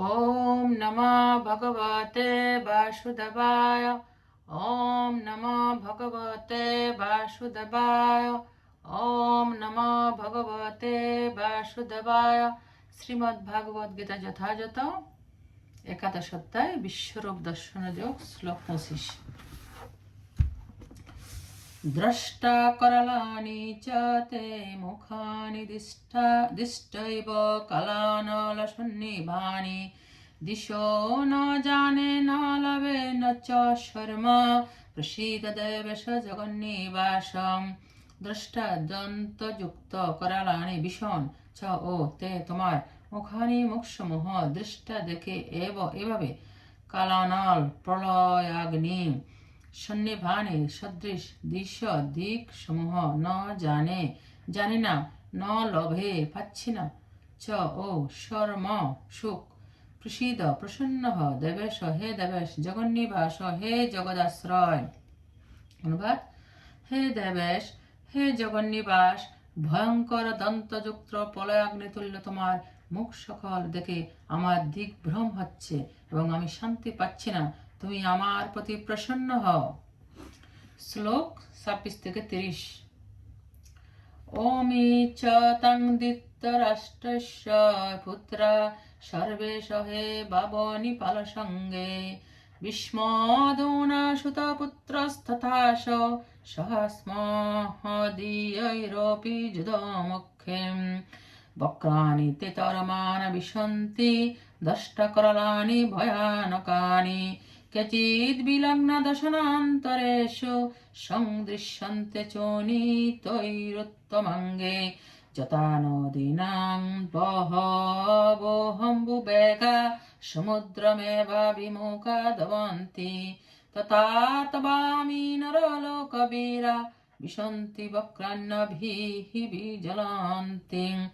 ॐ नमो भगवते वासुदेवाय ॐ नमो भगवते वासुदेवाय ॐ नमो ভগবতে বাসুদেবায় শ্রীমদ্ ভাগবত গীতা যথাযথ একাদশ অধ্যায় বিশ্বরূপ দর্শন যোগ শ্লোক পঁচিশ দ্রষ্টা করলানি চ তে মুখানি দিষ্টা দিষ্টৈব কলানলশন্নিভানি দিশো ন জানে ন লবে ন চ শর্ম প্রসীদ দেবেশ জগন্নিবাসম দ্রষ্টা দন্তযুক্ত করালানি ভীষণ ছ ও তে তোমার মুখানি মুখসমূহ দৃষ্টা দেখে এব এভাবে। কালানল প্রলয়াগ্নি। সন্নিভানে সদৃশ দিশ দিক সমূহ ন জানে, জানি না, ন লভে পাচ্ছি না। চ ও শর্ম সুখ। প্রসীদ প্রসন্ন হ, দেবেশ হে দেবেশ, জগন্নিবাস হে জগদাশ্রয়। অনুবাদ, হে দেবেশ, হে জগন্নিবাস, ভয়ঙ্কর দন্তযুক্ত প্রলয়াগ্নি তুল্য তোমার মুখ সকল দেখে আমার দিক ভ্রম হচ্ছে এবং আমি শান্তি পাচ্ছি না। তুমি আমার প্রতি প্রসন্ন হও। শ্লোক ছাব্বিশ থেকে তিরিশ। ওমি চ তং দিত্তরাষ্ট্রস্য পুত্রা সর্বে সহে বাবনি পালসঙ্গে বিস্মদোনা সুতপুত্রস্তথা স সহস্মহদীয়ৈরপি যুদমুখ্যেম বক্রাণি তে তরমান বিশন্তি দষ্টকরলানি ভয়ানকানি ক্বচিৎ বিলগ্ন দশনান্তরেষু সংদৃশ্যন্তে চোনিতৈরুত্তমঙ্গে। যথা নদীনাং বহবোহম্বুবেগা সমুদ্রমেবাভিমুখা দবন্তি তথা নরলোকবীরা, বিশন্তি বক্রান্নভিः বিজলন্তি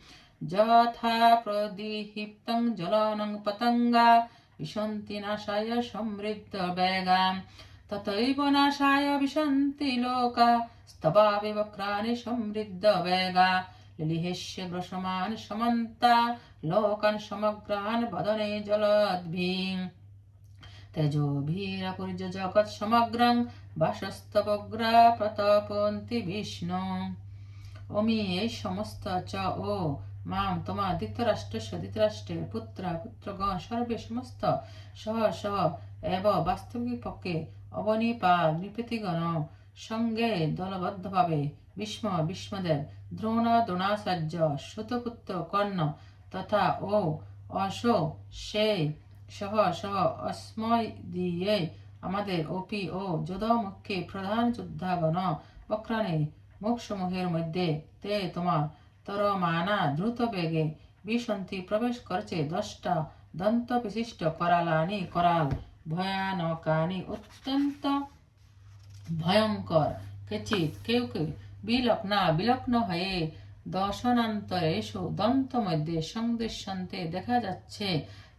যথা প্রদীপ্तं জলनं পতঙ্গা বিশন্তি নাশায় সমৃদ্ধ বেগাম তথৈব নাশায় বিশন্তি লোকা স্তবা বক্রাণি সমৃদ্ধ বেগা লিলিহেষ্য গ্রসমান সমন্তা লোকান সমগ্রান বদনে জলদ্ভীম তেজোভীরাকুর্য জগৎ সমগ্রং বাসস্তবগ্রা প্রতপন্তি বিষ্ণু অমি এই সমস্ত চ ও মাম, তোমার ধৃতরাষ্ট্রস্য ধৃতরাষ্ট্রের পুত্রা, পুত্রগণ সর্বে সমস্ত সহ সহ, এব বাস্তবিক পক্ষে অবনিপাল নৃপতিগণ সঙ্গে দলবদ্ধভাবে ভীষ্ম, ভীষ্মদেব, দ্রোণ, দ্রোণাচার্য, সুতপুত্র, কর্ণ তথা ও অশো, সে সহ সহ, অস্ময় দিয়ে আমাদের অপি ও যোধমুখে প্রধান যোদ্ধাগণ বক্রাণে মুখসমূহের মধ্যে তে তোমার তরমানা দ্রুত বেগে। বিসন্তি প্রবেশ করছে, দশটা দন্ত বিশিষ্ট করালানি করাল। ভয়ানকানি, অত্যন্ত ভয়ঙ্কর কেচিত কেউ কেউ বিলগ্না, বিলগ্ন হয়ে দশনান্তরে এসো। দন্ত মধ্যে সংদৃশ্যন্তে দেখা যাচ্ছে,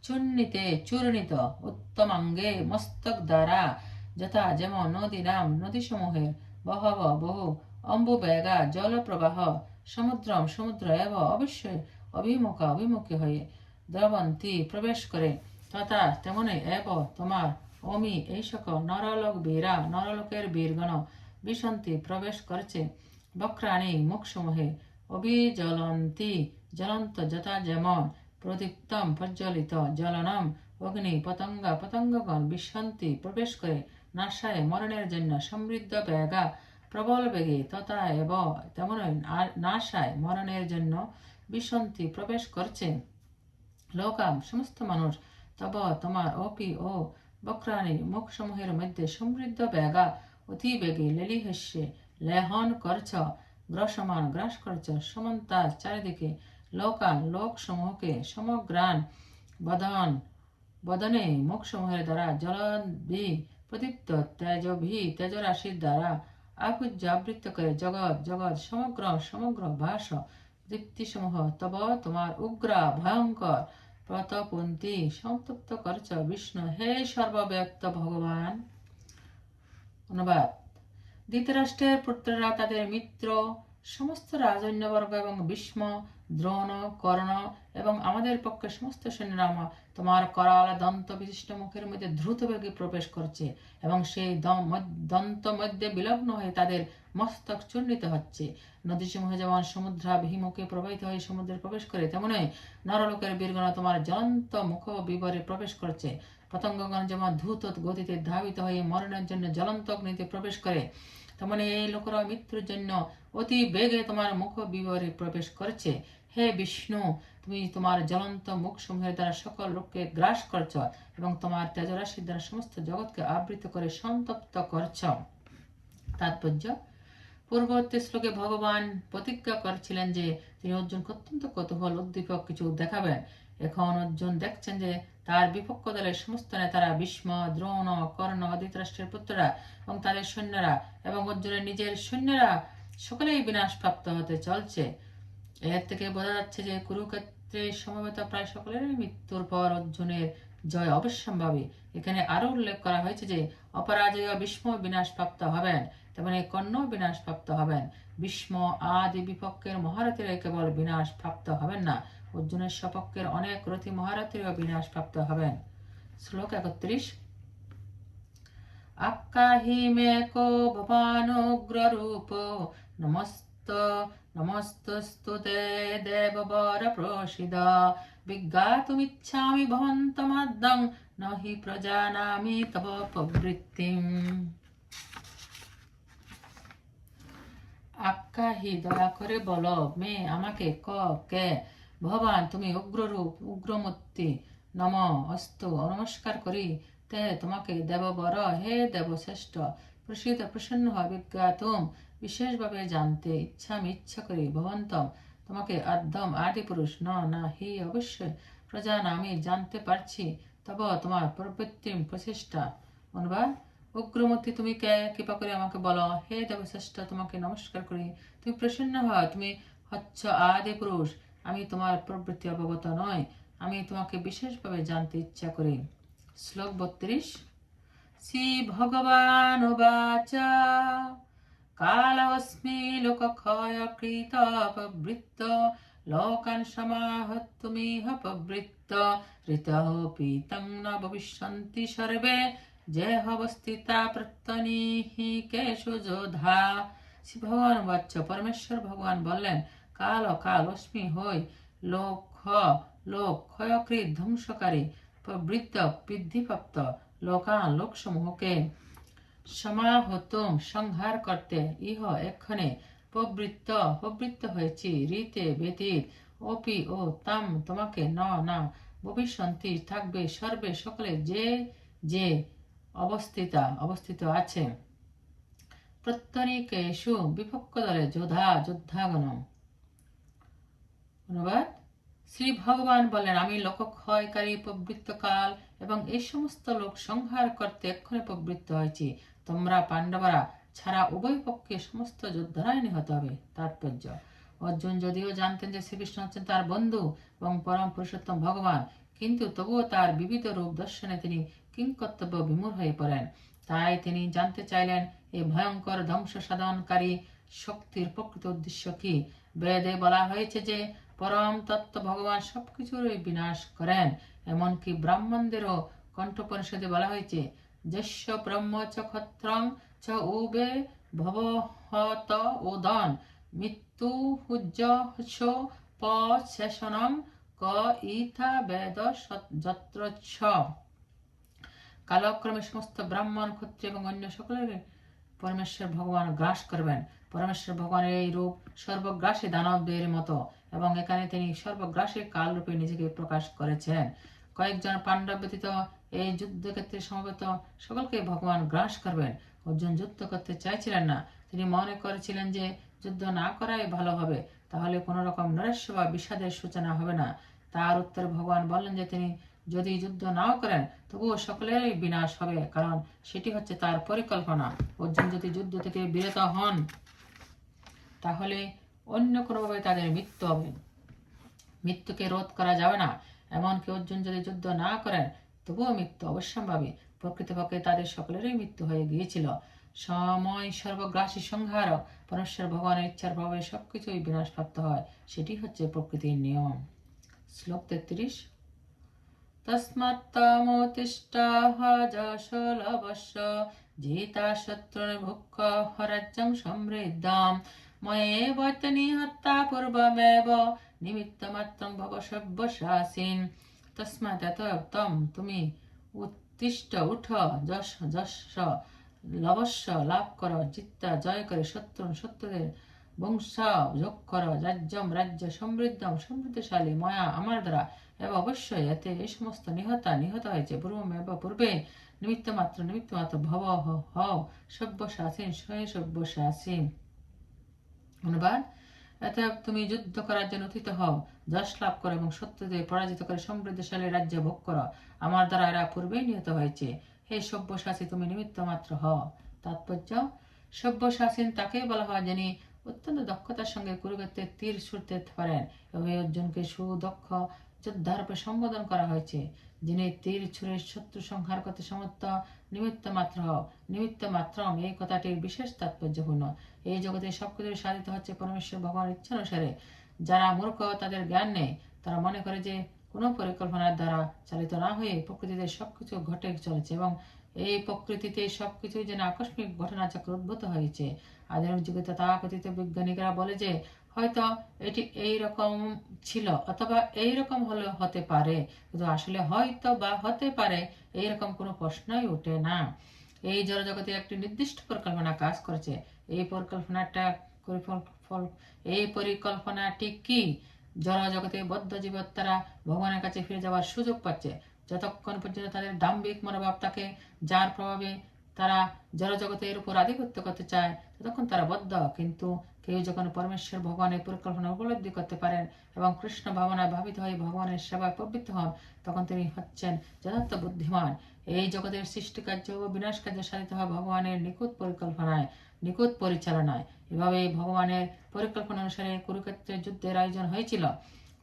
চূর্ণিতে চূর্ণিত উত্তমাঙ্গে মস্তক দ্বারা যথা যেমন নদী নাম নদীসমূহের বহব বহু অম্বুবেগা, জলপ্রবাহ সমুদ্রম সমুদ্র এব অবশ্যই অভিমুখা অভিমুখী হয়ে দ্রবন্তী প্রবেশ করে। তথা তেমনি এব তোমার অমি এই সকল নরলোক বীরা, নরলোকের বীরগণ বিশন্তি প্রবেশ করছে। বক্রাণী মুখসমূহে অভিজ্বলন্তি, জ্বলন্ত যথা যেমন প্রদীপ্তম প্রজ্বলিত জলনম অগ্নি পতঙ্গা, পতঙ্গগণ বিশান্তি প্রবেশ করে, নাশায় মরণের জন্য সমৃদ্ধ বেগা প্রবল বেগে তথা এব তেমনই নাশায় মরণের জন্য বিশান্তি প্রবেশ করছে। লোকাম, সমস্ত মানুষ, তব তোমার অপি ও বক্রাণী মুখসমূহের মধ্যে সমৃদ্ধ বেগা অতি বেগে লেলিহেস্যে লেহন করছ, গ্রসমান গ্রাস করছ, সমন্তা চারিদিকে লোকান লোকসমূহকে সমগ্রাণ বদন, বদনে মুখসমূহের দ্বারা জলবি প্রদীপ্ত তেজভি, তেজরাশির দ্বারা আকুজ্য আবৃত্ত করে জগৎ জগৎ সমগ্র সমগ্র ভাস দীপ্তিসমূহ তব তোমার উগ্র ভয়ঙ্কর প্রতপন্থী সন্তপ্ত করছ বিষ্ণু। হে সর্বব্যক্ত ভগবান। অনুবাদ। ধৃতরাষ্ট্রের পুত্ররা তাদের মিত্র, সমস্ত রাজন্যবর্গ এবং ভীষ্ম দ্রোণ, কর্ণ এবং আমাদের পক্ষে সমস্ত সৈন্যরা আমা- তোমার করাল দন্ত বিশিষ্ট মুখের মধ্যে দ্রুত বেগে প্রবেশ করছে এবং সেই দন্ত মধ্যে বিলগ্ন হয়ে তাদের মস্তক চূর্ণিত হচ্ছে। নদীসমূহ যেমন সমুদ্রাভিমুখে প্রবাহিত হয়ে সমুদ্রে প্রবেশ করে তেমনই নরলোকের বীরগণ তোমার জ্বলন্ত মুখ বিবরে প্রবেশ করছে। পতঙ্গগণ যেমন দ্রুত গতিতে ধাবিত হয়ে মরণের জন্য জ্বলন্ত অগ্নিতে প্রবেশ করে, তেমনি এই লোকেরা মৃত্যুর জন্য অতি বেগে তোমার মুখ বিবরে প্রবেশ করছে। হে বিষ্ণু, তুমি তোমার জ্বলন্ত মুখ সমূহের দ্বারা সকল লোককে গ্রাস করছ এবং তোমার তেজরাশির দ্বারা সমস্ত জগৎকে আবৃত করে সন্তপ্ত করছ। তাৎপর্য, পূর্ববর্তী শ্লোকে ভগবান প্রতিজ্ঞা করেছিলেন যে তিনি অর্জুনকে অত্যন্ত কৌতূহল, উদ্দীপক কিছু দেখাবেন। এখন অর্জুন দেখছেন যে তার বিপক্ষ দলের সমস্ত নেতারা ভীষ্ম, দ্রোণ, কর্ণ অদিতরাষ্ট্রের পুত্ররা এবং তাদের সৈন্যরা এবং অর্জুনের নিজের সৈন্যরা সকলেই বিনাশপ্রাপ্ত হতে চলছে। এর থেকে বোঝা যাচ্ছে যে কুরুক্ষেত্রে সমবেত প্রায় সকলেরই মৃত্যুর পর অর্জুনের জয় অবশ্যম্ভাবী। এখানে আরও উল্লেখ করা হয়েছে যে, অপরাজয় ভীষ্ম বিনাশপ্রাপ্ত হবেন, তেমনি কর্ণ বিনাশপ্রাপ্ত হবেন। ভীষ্ম আদি বিপক্ষের মহারথীরা কেবল বিনাশপ্রাপ্ত হবেন না, অর্জুনের সপক্ষের অনেক রথী মহারথীরাও বিনাশপ্রাপ্ত হবেন। শ্লোক একত্রিশ। আক্কাহি মে কো ভবানুগ্ররূপ নমস্ত নমস্তস্তু তে দেববর বিজ্ঞাতুমিচ্ছামি হি প্রজানামি তব প্রবৃত্তিম দয়া করে বলো মে আমাকে ক কে ভগবান, তুমি উগ্ররূপ, উগ্রমূর্তি। নম, অস্তু, নমস্কার করি। তে তোমাকে দেববর, হে দেবশ্রেষ্ঠ। প্রসিদ্ধ, প্রসন্ন বিজ্ঞাতম। বিশেষভাবে জানতে ইচ্ছা আমি ইচ্ছা করি, ভবন্তম। তোমাকে আদ্যম আদি পুরুষ, ন, না, হি, অবশ্যই। প্রজান আমি জানতে পারছি, তব তোমার প্রবৃত্তি প্রচেষ্টা। অনুবাদ উগ্রমূর্তি তুমি কে? কৃপা করে আমাকে বলো। হে দেবশ্রেষ্ঠ, তোমাকে নমস্কার করি। তুমি প্রসন্ন হও, তুমি হচ্ছ আদি পুরুষ। আমি তোমার প্রবৃত্তি অবগত নয় আমি তোমাকে বিশেষভাবে জানতে ইচ্ছা করি। শ্লোক বত্রিশ। শ্রী ভগবান উবাচ। কালস্মি লোকক্ষয় কৃত প্রবৃত্ত লোকান সমাহত্তুমিহ প্রবৃত্ত ঋতঃ পীতং ন ভবিষ্যন্তি সর্বে যে অবস্থিতা প্রত্যনিহি কেশু যোধা শ্রী ভগবান বাচ্চ পরমেশ্বর ভগবান বললেন কাল কাল অস্মি হই লোক লোক ক্ষয়কৃত ধ্বংসকারী প্রবৃত্ত বৃদ্ধিপ্রাপ্ত লোকান লোকসমূহকে সমাহতম সংহার করতে ইহ এক্ষণে প্রবৃত্ত প্রবৃত্ত হয়েছি। রীতে ব্যতীত অপি ও তাম তোমাকে ন, না, ভবিষ্যন্তি থাকবে সর্বে সকলে যে যে অবস্থিতা, অবস্থিত আছে। বিপক্ষ দলে যোধা যোদ্ধাগণ অনুবাদ, শ্রী ভগবান বলেন, আমি লোকক্ষয়কারী প্রবৃত্তকাল এবং এই সমস্ত লোক সংহার করতে এক্ষণে প্রবৃত্ত হয়েছি। তোমরা পাণ্ডবরা ছাড়া উভয় পক্ষে সমস্ত যোদ্ধারাই নিহত হবে, তাৎপর্য। অর্জুন যদিও জানতেন যে শ্রীকৃষ্ণ হচ্ছেন তার বন্ধু এবং পরম পুরুষোত্তম ভগবান, কিন্তু তবুও তার বিবিধ রূপ দর্শনে তিনি কিংকর্তব্য বিমূর হয়ে পড়েন। তাই তিনি জানতে চাইলেন এই ভয়ঙ্কর ধ্বংস সাধনকারী শক্তির প্রকৃত উদ্দেশ্য কি? বেদে বলা হয়েছে যে, পরম তত্ত্ব ভগবান সবকিছুরই বিনাশ করেন। এমনকি ব্রাহ্মণদেরও কণ্ঠপরিষদে বলা হয়েছে ব্রহ্ম চ ক্ষত্রং উবে ভবহত মৃত্যু ক ইথা বেদ যত্র ছ কালক্রমে সমস্ত ব্রাহ্মণ, ক্ষত্রিয় এবং অন্য সকলের পরমেশ্বর ভগবান গ্রাস করবেন। পরমেশ্বর ভগবানের এই রূপ সর্বগ্রাসী দানবদের মতো এবং এখানে তিনি সর্বগ্রাসী কাল রূপে নিজেকে প্রকাশ করেছেন। কয়েকজন পাণ্ডব ব্যতীত এই যুদ্ধক্ষেত্রে সমবেত সকলকে ভগবান গ্রাস করবেন। অর্জুন যুদ্ধ করতে চাইছিলেন না। তিনি মনে করেছিলেন যে যুদ্ধ না করাই ভালো হবে। তাহলে কোনো রকম নৈরাশ্য বা বিষাদের সূচনা হবে না। তার উত্তরে ভগবান বললেন যে তিনি যদি যুদ্ধ নাও করেন, তবুও সকলেরই বিনাশ হবে, কারণ সেটি হচ্ছে তার পরিকল্পনা। অর্জুন যদি যুদ্ধ থেকে বিরত হন, তাহলে অন্য কোনোভাবে তাদের মৃত্যু হবে। মৃত্যুকে রোধ করা যাবে না। এমনকি অর্জুন যদি যুদ্ধ না করেন তবুও মৃত্যু অবশ্যম্ভাবী। প্রকৃতপক্ষে তাদের সকলেরই মৃত্যু হয়ে গিয়েছিল। সময় সর্বগ্রাসী সংহার পরমেশ্বর ভগবানের ইচ্ছার প্রভাবে সবকিছুই বিনাশপ্রাপ্ত হয়। সেটি হচ্ছে প্রকৃতির নিয়ম। শ্লোক তেত্রিশ। তস্মাত্তমোতিষ্ঠাহ যশলবস্য জিতা ভব সব্যসাসীন। তস্মাৎ তম তুমি উত্তিষ্ঠ উঠ যশ যশ লবস্য লাভ কর জিত্তা জয় করে শত্রু শত্রুদের বংশ যোগ কর রাজ্যম রাজ্য সমৃদ্ধম সমৃদ্ধশালী ময়া আমার দ্বারা এবং অবশ্যই এতে এই সমস্ত নিহতা নিহত হয়েছে পূর্বম এবং পূর্বে নিমিত্ত মাত্র নিমিত্ত মাত্র ভব হও সব্যসাসীন স্বয় সব্যসাসীন অনুবাদ এতে তুমি যুদ্ধ করার জন্য উত্থিত হও, যশ লাভ করো এবং সত্যদের পরাজিত করে সমৃদ্ধশালী রাজ্য ভোগ করো। আমার দ্বারা এরা পূর্বেই নিহত হয়েছে। হে সভ্যশাসী তুমি নিমিত্ত মাত্র হও। তাৎপর্য, সব্যসাচীন তাকেই বলা হয় যিনি অত্যন্ত দক্ষতার সঙ্গে কুরুক্ষেত্রের তীর ছুটতে পারেন এবং অর্জুনকে সুদক্ষ যোদ্ধার রূপে সম্বোধন করা হয়েছে, যিনি তীর ছুঁড়ে শত্রু সংহার করতে সমর্থ, নিমিত্ত মাত্র, নিমিত্ত মাত্রম, এই কথাটির বিশেষ তাৎপর্যপূর্ণ। এই জগতে সবকিছু সাধিত হচ্ছে পরমেশ্বর ভগবানের ইচ্ছা অনুসারে। যারা মূর্খ তাদের জ্ঞান নেই, তারা মনে করে যে কোনো পরিকল্পনার দ্বারা চালিত না হয়ে প্রকৃতিতে সবকিছু ঘটে চলেছে এবং এই প্রকৃতিতে সবকিছু যেন আকস্মিক ঘটনা চক্র উদ্ভূত হয়েছে। আধুনিক যুগে তথাকথিত বিজ্ঞানীরা বলে যে হয়তো এটি এই রকম ছিল, অথবা এই রকম হলে, হতে পারে। কিন্তু আসলে হয়তো বা হতে পারে, এই রকম কোনো প্রশ্নই ওঠে না। এই জড়জগতে একটি নির্দিষ্ট পরিকল্পনা কাজ করেছে। এই পরিকল্পনাটা এই পরিকল্পনাটি কি? জড়জগতে বদ্ধ জীবত তারা ভগবানের কাছে ফিরে যাওয়ার সুযোগ পাচ্ছে। যতক্ষণ পর্যন্ত তাদের দাম্ভিক মনোভাব থাকে, যার প্রভাবে তারা জড়জগতের উপর আধিপত্য করতে চায়, ততক্ষণ তারা বদ্ধ। কিন্তু কেউ যখন পরমেশ্বর ভগবানের পরিকল্পনা উপলব্ধি করতে পারেন এবং কৃষ্ণ ভাবনায় ভাবিত হয়ে ভগবানের সেবায় প্রবৃত্ত হন, তখন তিনি হচ্ছেন যথার্থ বুদ্ধিমান। এই জগতের সৃষ্টি কার্য ও বিনাশ কার্য সাধিত হয় ভগবানের নিখুঁত পরিকল্পনায়, নিখুঁত পরিচালনায়। এভাবে ভগবানের পরিকল্পনা অনুসারে কুরুক্ষেত্রের যুদ্ধের আয়োজন হয়েছিল।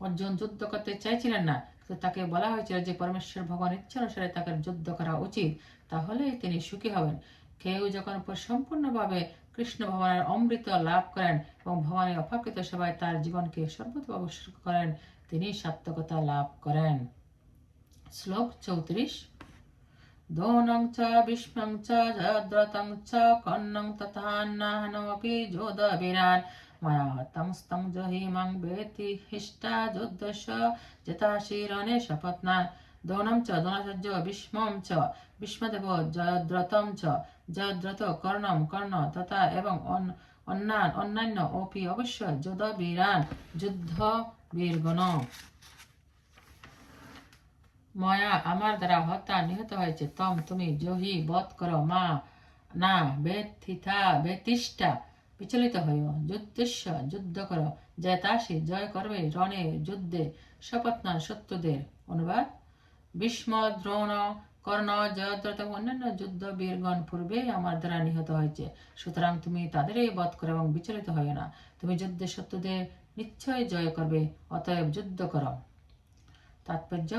অর্জুন যুদ্ধ করতে চাইছিলেন না তাকে বলা হয়েছিল যে পরমেশ্বর ভগবান ইচ্ছা অনুসারে তাকে যুদ্ধ করা উচিত তাহলে তিনি সুখী হবেন। কেউ যখন সম্পূর্ণভাবে কৃষ্ণ ভগবানের অমৃত লাভ করেন এবং ভগবানের অপাকৃত সেবায় তার জীবনকে সর্বত উৎসর্গ করেন, তিনি সাত্তকতা লাভ করেন। শ্লোক চৌত্রিশ। দোনং চ বিষ্মং চ জদ্রতং চ কর্ণং তথান্নাহনমপি যোধবিরান ময়া হতংস্তং জহিমং বেতি হিষ্টা যুদ্ধস্য জেতাশিরণে শপথনা দোনম চ দোনাসজ্জ বিষ্মম চ, বিষ্মদেব জয়দ্রতম চ জয়দ্রত কর্ণম কর্ণ তথা এবং অন্যান্য অপি অবশ্য যোধ বীরান যুদ্ধ বীরগণ। ময়া, আমার দ্বারা হত্যা নিহত হয়েছে। তম, তুমি জহি বধ করো, মা, না বেথিথা বেতিষ্ঠা বিচলিত হইও। যুদ্ধস্য, যুদ্ধ করো। জয়তাসী জয় করবে রণে যুদ্ধে। শপথ না সত্যদের। অনুবাদ ভীষ্ম দ্রোণ কর্ণ জয়দ্রত অন্যান্য যুদ্ধ বীরগণ পূর্বে আমার দ্বারা নিহত হয়েছে। সুতরাং তুমি তাদেরই বধ করো এবং বিচলিত হয় না। তুমি যুদ্ধে সত্যদের নিশ্চয় জয় করবে, অতএব যুদ্ধ করো। তাৎপর্য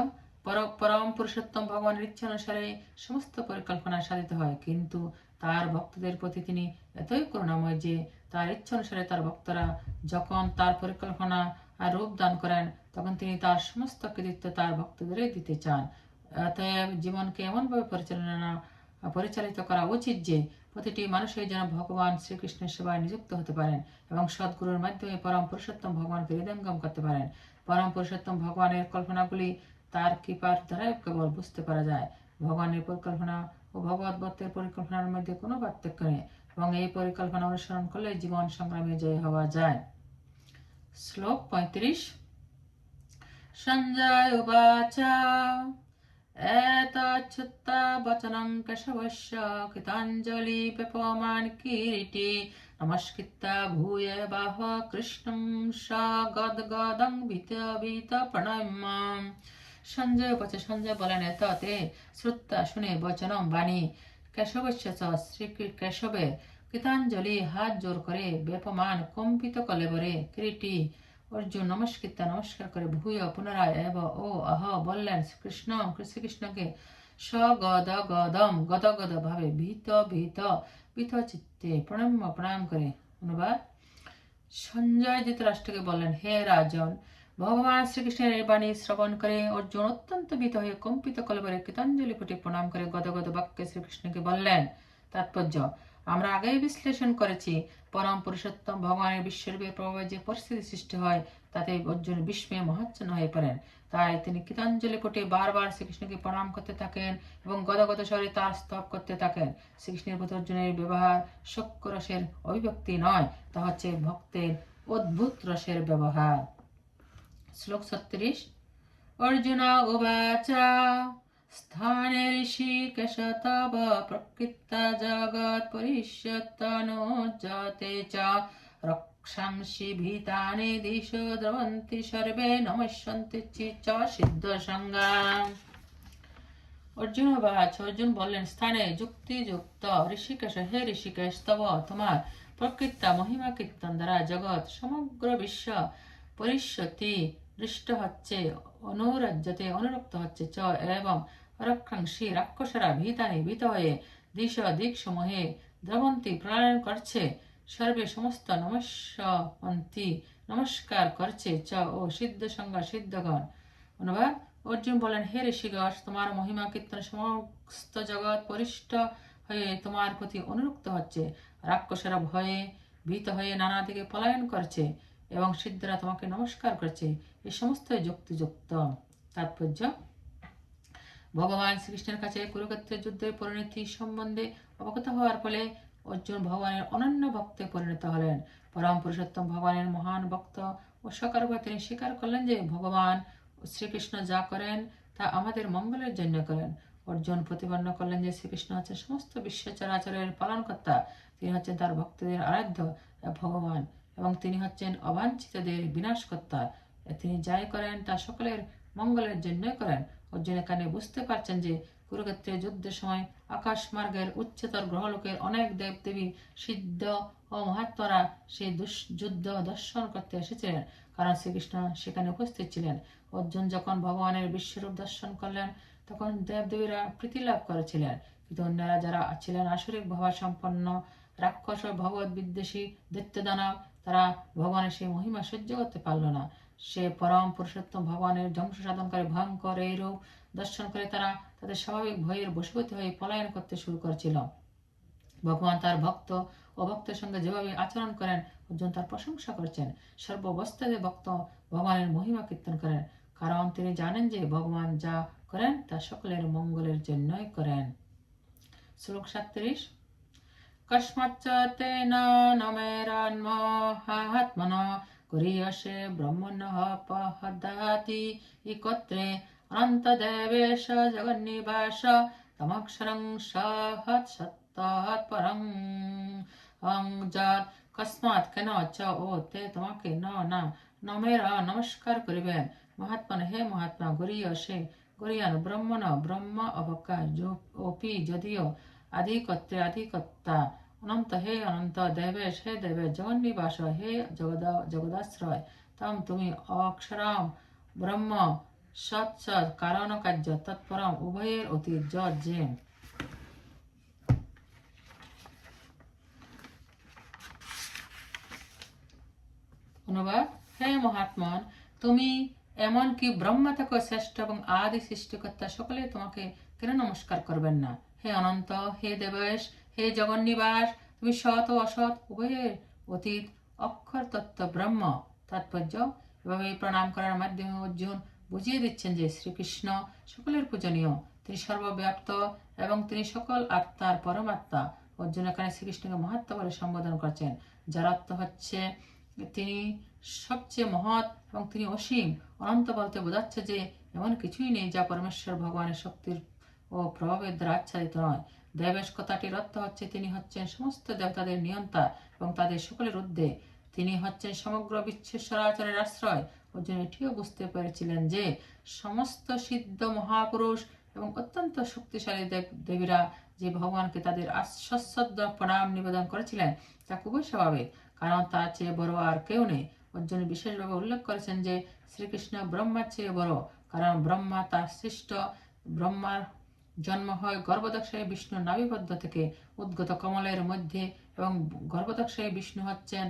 পরম পুরুষোত্তম ভগবানের ইচ্ছা অনুসারে সমস্ত পরিকল্পনা সাধিত হয়, কিন্তু তার ভক্তদের প্রতি তিনি এতই করুণাময় যে তার ইচ্ছা অনুসারে তার ভক্তরা যখন তার পরিকল্পনা আর রূপ দান করেন, তখন তিনি তার সমস্ত কৃতিত্ব তার ভক্তদেরই দিতে চান। জীবনকে এমনভাবে পরিচালনা পরিচালিত করা উচিত যে প্রতিটি মানুষই যেন ভগবান শ্রীকৃষ্ণের সেবায় নিযুক্ত হতে পারেন এবং সদ্গুরুর মাধ্যমে পরম পুরুষোত্তম ভগবানকে হৃদয়ঙ্গম করতে পারেন। পরম পুরুষোত্তম ভগবানের কল্পনাগুলি তার কৃপার দ্বারাই কেবল বুঝতে পারা যায়। ভগবানের পরিকল্পনা ও ভগবত ভক্তের পরিকল্পনার মধ্যে কোনো পার্থক্য নেই এবং এই পরিকল্পনা অনুসরণ করলে জীবন সংগ্রামে জয় হওয়া যায়। শ্লোক পঁয়ত্রিশ। সঞ্জয় উবাচ। এতচ্ছুত্তাবচনং কেশবস্য কৃতাঞ্জলি পেপমান কিরিটি নমস্কৃত্যা ভূয় বাহ কৃষ্ণং স গদগদং ভীত ভীত প্রণয়মাম সঞ্জয় বচে সঞ্জয় বলেন এতে শ্রোতা শুনে বচনম বাণী কেশবস্য চ শ্রীকৃ কেশবে কৃতাঞ্জলি হাত জোর করে বেপমান কম্পিত কলেবরে কিরিটি অর্জুন, নমস্কৃত, নমস্কার করে ভূয় পুনরায় এব। ও, আহ, বললেন কৃষ্ণ শ্রীকৃষ্ণকে স্বগদ গদম গদ গদ ভাবে ভীত ভীত ভীত চিত্তে প্রণম্য প্রণাম করে। অনুবাদ। সঞ্জয় ধৃতরাষ্ট্রকে বললেন, হে রাজন, ভগবান শ্রীকৃষ্ণের এই বাণী শ্রবণ করে অর্জুন অত্যন্ত ভীত হয়ে কম্পিত কলবরে কৃতাঞ্জলি ফুটে প্রণাম করে গদগদ বাক্যে শ্রীকৃষ্ণকে বললেন, তাৎপর্য আমরা আগেই বিশ্লেষণ করেছি, পরম পুরুষোত্তম ভগবানের বিশ্বরূপের প্রভাবে যে পরিস্থিতি সৃষ্টি হয়, তাতে অর্জুন বিস্ময়ে মহাচ্ছন্ন হয়ে পড়েন। তাই তিনি কৃতাঞ্জলি ফুটে বারবার শ্রীকৃষ্ণকে প্রণাম করতে থাকেন এবং গদগদ স্বরে তার স্তব করতে থাকেন। শ্রীকৃষ্ণের প্রতি অর্জুনের ব্যবহার শক্য রসের অভিব্যক্তি নয়, তা হচ্ছে ভক্তের অদ্ভুত রসের ব্যবহার। শ্লোক ছত্রিশ, অর্জুন উবাচ প্রকৃত জগৎ পরিষ্যতনুজতে চ রক্ষাংসি ভীতানি দিশো দ্রবন্তি সর্বে নমস্যন্তি চ সিদ্ধ সংগ্রাম অর্জুন বাচ অর্জুন বললেন স্থানে যুক্তি যুক্ত ঋষিকেশ হে ঋষিকেশ তব তোমার প্রকৃত মহিমা কীর্তন দ্বারা জগৎ সমগ্র বিশ্ব পরিষ্যতি দৃষ্ট হচ্ছে অনুরাজ্যতে অনুরক্ত হচ্ছে চ এবং রক্ষাংশী রাক্ষসরা ভীতানি ভীত হয়ে দিশ সমূহে দ্রবন্তী প্রলয়ন করছে সর্বে সমস্ত নমস্যন্তি নমস্কার করছে চ ও সিদ্ধ সংজ্ঞা সিদ্ধগণ অনুবাদ অর্জুন বলেন হে ঋষিগস তোমার মহিমা কীর্তন সমস্ত জগৎ পরিষ্ট হয়ে তোমার প্রতি অনুরক্ত হচ্ছে রাক্ষসেরা ভয়ে ভীত হয়ে নানা দিকে পলায়ন করছে এবং সিদ্ধরা তোমাকে নমস্কার করছে এই সমস্ত যুক্তিযুক্ত। তাৎপর্য ভগবান শ্রীকৃষ্ণের কাছে কুরুক্ষেত্রের যুদ্ধের পরিণতি সম্বন্ধে অবগত হওয়ার ফলে অর্জুন ভগবানের অনন্য ভক্তে পরিণত হলেন। পরম পুরুষোত্তম ভগবানের মহান ভক্ত ও সকারভাবে তিনি স্বীকার করলেন যে ভগবান শ্রীকৃষ্ণ যা করেন তা আমাদের মঙ্গলের জন্য করেন। অর্জুন প্রতিপন্ন করলেন যে শ্রীকৃষ্ণ হচ্ছেন সমস্ত বিশ্ব চরাচরের পালনকর্তা। তিনি হচ্ছেন তার ভক্তদের আরাধ্য ভগবান এবং তিনি হচ্ছেন অবাঞ্ছিতদের বিনাশকর্তা। তিনি যাই করেন, তা সকলের মঙ্গলের জন্যই করেন। অর্জুন এখানে বুঝতে পারছেন যে কুরুক্ষেত্রের যুদ্ধের সময় আকাশ মার্গের উচ্চতর গ্রহলোকের অনেক দেবদেবী সিদ্ধ ও মহাত্মারা সেই যুদ্ধ দর্শন করতে এসেছিলেন। কারণ শ্রীকৃষ্ণ সেখানে উপস্থিত ছিলেন। অর্জুন যখন ভগবানের বিশ্বরূপ দর্শন করলেন, তখন দেবদেবীরা প্রীতি লাভ করেছিলেন। কিন্তু অন্যরা যারা ছিলেন আসরিক ভাবা সম্পন্ন, রাক্ষস ও ভগবত বিদ্বেষী, দৈত্যদানব, তারা ভগবানের সেই মহিমা সহ্য করতে পারল না। সে পরম পুরুষোত্তম ভগবানের ধ্বংস সাধনকারী ভয়ঙ্কর এই রূপ দর্শন করে তারা তাদের স্বাভাবিক ভয়ের বশবর্তী হয়ে পলায়ন করতে শুরু করেছিল। ভগবান তার ভক্ত ও ভক্তের সঙ্গে যেভাবে আচরণ করেন, অর্জুন তার প্রশংসা করছেন। সর্বাবস্থাতে ভক্ত ভগবানের মহিমা কীর্তন করেন, কারণ তিনি জানেন যে ভগবান যা করেন তা সকলের মঙ্গলের জন্যই করেন। শ্লোক সাতত্রিশ। কস্মাচ্চ তেন নমেরান্মহাত্মন কুরিয়সে ব্রহ্মণ পহদাতি ইকত্রে অনন্তদেবেশ জগন্নিবাস তমক্ষরং সহৎ সত্তৎ পরং অং যৎ কস্মাৎ কেন চ ও তে তোমাকে ন না নমেরা নমস্কার করিবেন মহাত্মন হে মহাত্মা গরীয় সে গরিয়ান ব্রহ্মণ ব্রহ্ম অবকা অপি যদিও আধিকত্রে আধিকত্তা অনন্ত হে অনন্ত দেবেশ হে দেবে জগন্নিবাস হে জগদ জগদাশ্রয় তম তুমি অক্ষরম ব্রহ্ম সৎ সৎ কারণ কার্য তৎপরম উভয়ের যৎ যে অনুবাদ হে মহাত্মন তুমি এমনকি ব্রহ্মা থেকে শ্রেষ্ঠ এবং আদি সৃষ্টিকর্তা সকলে তোমাকে কেন নমস্কার করবেন না হে অনন্ত হে দেবেশ হে জগন্নিবাস, তুমি সৎ ও অসৎ, উভয়ের অতীত অক্ষর তত্ত্ব ব্রহ্ম, তাৎপর্য এভাবে প্রণাম করার মাধ্যমে অর্জুন বুঝিয়ে দিচ্ছেন যে শ্রীকৃষ্ণ সকলের পূজনীয়। তিনি সর্বব্যাপ্ত এবং তিনি সকল আত্মার পরমাত্মা। অর্জুন এখানে শ্রীকৃষ্ণকে মহাত্মা বলে সম্বোধন করছেন। যার অর্থ হচ্ছে তিনি সবচেয়ে মহৎ এবং তিনি অসীম। অনন্ত বলতে বোঝাচ্ছে যে এমন কিছুই নেই যা পরমেশ্বর ভগবানের শক্তির ও প্রভাবের দ্বারা আচ্ছাদিত নয়। দেবেশ কথাটির অর্থ হচ্ছে, তিনি হচ্ছেন সমস্ত দেবতাদের নিয়ন্তা এবং তাদের সকলের ঊর্ধ্বে। তিনি হচ্ছেন সমগ্র বিশ্বের সরাচরের আশ্রয়। অর্জুন এটিও বুঝতে পেরেছিলেন যে সমস্ত সিদ্ধ মহাপুরুষ এবং অত্যন্ত শক্তিশালী দেব, দেবীরা যে ভগবানকে তাদের আশ্বস্ত প্রণাম নিবেদন করেছিলেন, তা খুবই স্বাভাবিক, কারণ তার চেয়ে বড় আর কেউ নেই। অর্জুন বিশেষভাবে উল্লেখ করেছেন যে শ্রীকৃষ্ণ ব্রহ্মার চেয়ে বড়, কারণ ব্রহ্মা তার সৃষ্ট ব্রহ্মার জন্ম হয় গর্ভদক্ষায় বিষ্ণু নাভিবদ্ধ থেকে উদ্গত কমলের মধ্যে এবং গর্ভদক্ষায় বিষ্ণু হচ্ছেন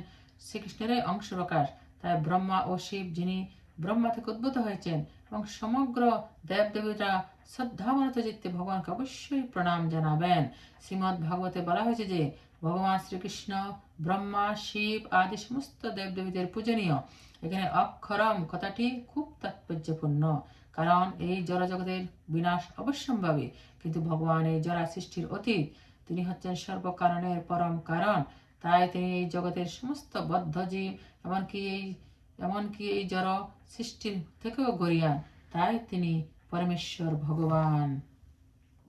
শ্রীকৃষ্ণেরই অংশ প্রকাশ তাই ব্রহ্মা ও শিব যিনি ব্রহ্মা থেকে উদ্ভূত হয়েছেন এবং সমগ্র দেবদেবীরা শ্রদ্ধাবনত চিত্তে ভগবানকে অবশ্যই প্রণাম জানাবেন। শ্রীমদ্ ভাগবতে বলা হয়েছে যে, ভগবান শ্রীকৃষ্ণ, ব্রহ্মা, শিব আদি সমস্ত দেবদেবীদের পূজনীয়। এখানে অক্ষরম কথাটি খুব তাৎপর্যপূর্ণ। কারণ এই জড়জগতের বিনাশ অবশ্যম্ভাবী। কিন্তু ভগবান এই জরা সৃষ্টির অতীত, তিনি হচ্ছেন সর্বকারণের পরম কারণ। তাই তিনি এই জগতের সমস্ত বদ্ধ জীব এমনকি এই এমনকি এই জড় সৃষ্টির থেকেও গরিয়ান তাই তিনি পরমেশ্বর ভগবান।